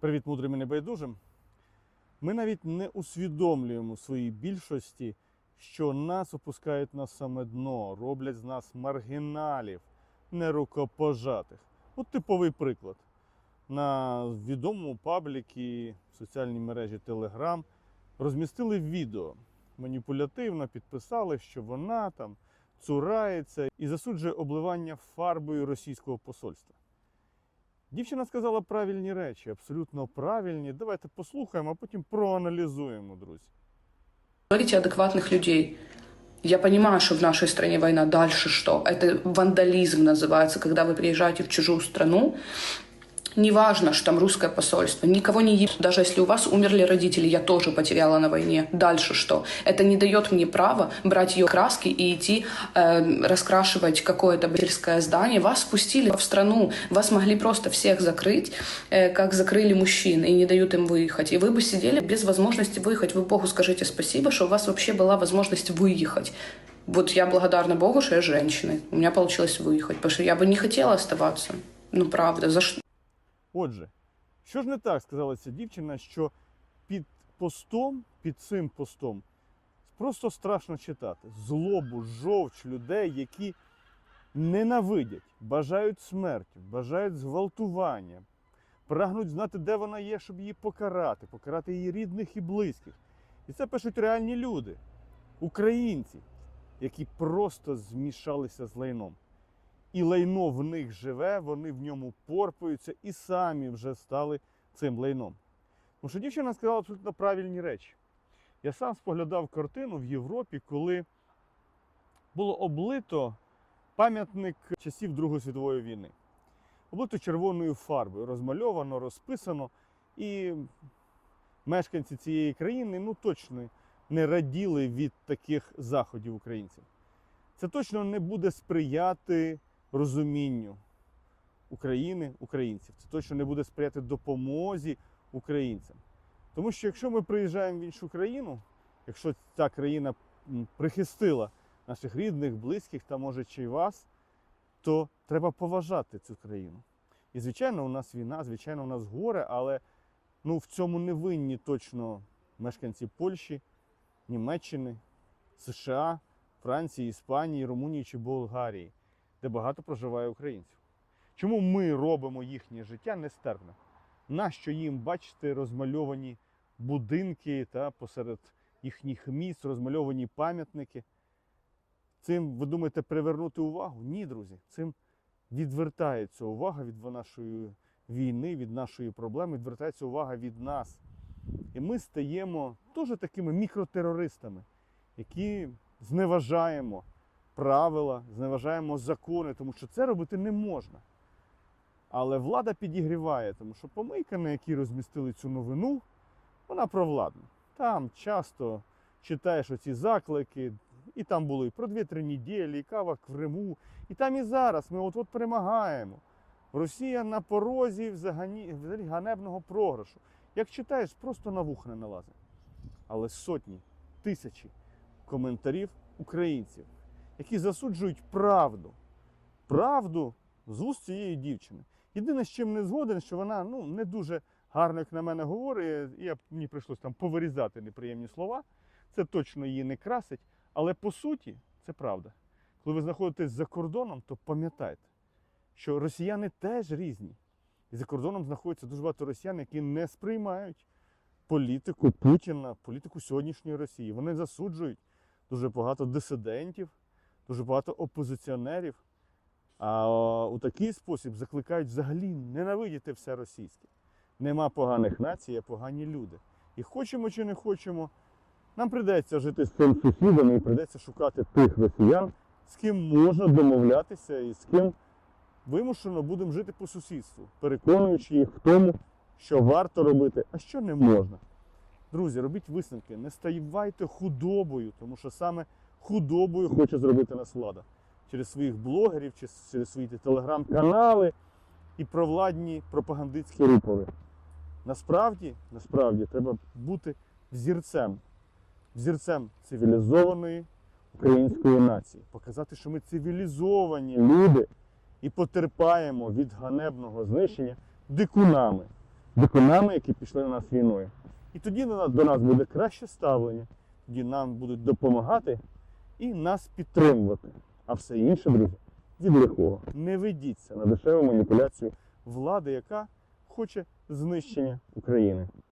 Привіт, мудрим і небайдужим. Ми навіть не усвідомлюємо своїй більшості, що нас опускають на саме дно, роблять з нас маргіналів, нерукопожатих. От типовий приклад. На відомому пабліки в соціальній мережі Telegram розмістили відео. Маніпулятивно підписали, що вона там цурається і засуджує обливання фарбою російського посольства. Дівчина сказала правильні речі, абсолютно правильні. Давайте послухаємо, а потім проаналізуємо, друзі. Говорите адекватных людей. Я понимаю, что в нашей стране война. Дальше что? Это вандализм называется, когда вы приезжаете в чужую страну. Неважно, что там русское посольство, никого не еб... Даже если у вас умерли родители, я тоже потеряла на войне. Дальше что? Это не дает мне права брать ее краски и идти э, раскрашивать какое-то брельское здание. Вас спустили в страну, вас могли просто всех закрыть, э, как закрыли мужчин, и не дают им выехать. И вы бы сидели без возможности выехать. Вы Богу скажите спасибо, что у вас вообще была возможность выехать. Вот я благодарна Богу, что я женщина. У меня получилось выехать, потому что я бы не хотела оставаться. Ну, правда, за что? Отже, що ж не так сказала ця дівчина, що під постом, під цим постом, просто страшно читати злобу, жовч людей, які ненавидять, бажають смерті, бажають зґвалтування, прагнуть знати, де вона є, щоб її покарати, покарати її рідних і близьких. І це пишуть реальні люди, українці, які просто змішалися з лайном і лайно в них живе, вони в ньому порпаються і самі вже стали цим лайном. Тому що дівчина сказала абсолютно правильні речі. Я сам споглядав картину в Європі, коли було облито пам'ятник часів Другої світової війни. Облито червоною фарбою, розмальовано, розписано. І мешканці цієї країни ну, точно не раділи від таких заходів українців. Це точно не буде сприяти розумінню України, українців. Це точно не буде сприяти допомозі українцям. Тому що якщо ми приїжджаємо в іншу країну, якщо ця країна прихистила наших рідних, близьких та може чи й вас, то треба поважати цю країну. І звичайно, у нас війна, звичайно, у нас горе, але ну, в цьому не винні точно мешканці Польщі, Німеччини, США, Франції, Іспанії, Румунії чи Болгарії, де багато проживає українців. Чому ми робимо їхнє життя нестерпним? Нащо їм бачити розмальовані будинки та посеред їхніх міст, розмальовані пам'ятники? Цим, ви думаєте, привернути увагу? Ні, друзі. Цим відвертається увага від нашої війни, від нашої проблеми, відвертається увага від нас. І ми стаємо теж такими мікротерористами, які зневажаємо правила, зневажаємо закони, тому що це робити не можна. Але влада підігріває, тому що помийка, на якій розмістили цю новину, вона провладна. Там часто читаєш оці заклики, і там було і про дві-три неділі, і кава в Криму. І там і зараз ми от-от перемагаємо. Росія на порозі взагалі, взагалі ганебного програшу. Як читаєш, просто на вух не налазить. Але сотні, тисячі коментарів українців, які засуджують правду. Правду з уст цієї дівчини. Єдине, з чим не згоден, що вона ну, не дуже гарно, як на мене, говорить. і мені прийшлося там повирізати неприємні слова. Це точно її не красить. Але по суті, це правда. Коли ви знаходитесь за кордоном, то пам'ятайте, що росіяни теж різні. І за кордоном знаходиться дуже багато росіян, які не сприймають політику Путіна, політику сьогоднішньої Росії. Вони засуджують дуже багато дисидентів, дуже багато опозиціонерів. А у такий спосіб закликають взагалі ненавидіти все російське. Нема поганих націй, є погані люди. І хочемо чи не хочемо, нам прийдеться жити з цим сусідом і прийдеться шукати тих росіян, з ким можна домовлятися і з ким вимушено будемо жити по сусідству, переконуючи їх в тому, що варто робити, а що не можна. Друзі, робіть висновки, не ставайте худобою, тому що саме худобою хоче зробити нас влада через своїх блогерів, чи через свої телеграм-канали і провладні пропагандистські рупори. Насправді, насправді, треба бути взірцем, взірцем цивілізованої української нації, показати, що ми цивілізовані люди і потерпаємо від ганебного знищення дикунами, дикунами, які пішли на нас війною. І тоді до нас буде краще ставлення, тоді нам будуть допомагати і нас підтримувати. А все інше, друзі, від лихого. Не ведіться на дешеву маніпуляцію влади, яка хоче знищення України.